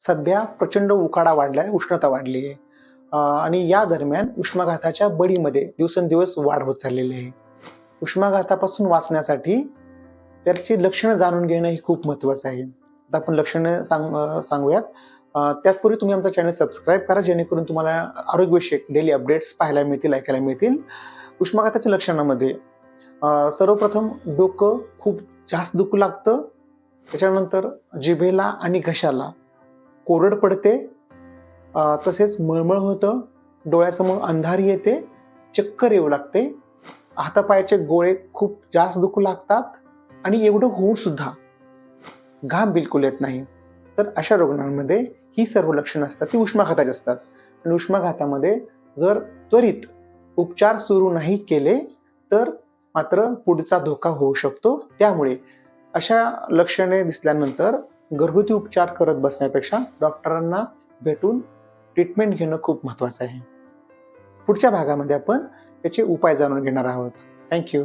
सध्या प्रचंड उकाडा वाढलाय उष्णता वाढली आहे. आणि या दरम्यान उष्माघाताच्या बळीमध्ये दिवसेंदिवस वाढ होत चाललेली आहे. उष्माघातापासून वाचण्यासाठी त्याची लक्षणं जाणून घेणं हे खूप महत्त्वाचं आहे. आता आपण लक्षणं सांग सांगूयात. अं, त्याचपूर्वी तुम्ही आमचा चॅनल सबस्क्राईब करा जेणेकरून तुम्हाला आरोग्यविषयक डेली अपडेट्स पाहायला मिळतील ऐकायला मिळतील. उष्माघाताच्या लक्षणामध्ये सर्वप्रथम डोकं खूप जास्त दुखू लागतं. त्याच्यानंतर जिभेला आणि घशाला कोरड पडते तसेच मळमळ होतं डोळ्यासमोर अंधारी येते चक्कर येऊ लागते हातापायाचे गोळे खूप जास्त दुखू लागतात आणि एवढं होऊन सुद्धा घाम बिलकुल येत नाही. तर अशा रुग्णांमध्ये ही सर्व लक्षणं असतात ती उष्माघाताची असतात. आणि उष्माघातामध्ये जर त्वरित उपचार सुरू नाही केले तर मात्र पुढचा धोका होऊ शकतो. त्यामुळे अशा लक्षणे दिसल्यानंतर घरगुती उपचार करत बसण्यापेक्षा डॉक्टरांना भेटून ट्रीटमेंट घेणं खूप महत्त्वाचं आहे. पुढच्या भागामध्ये आपण त्याचे उपाय जाणून घेणार आहोत. थँक्यू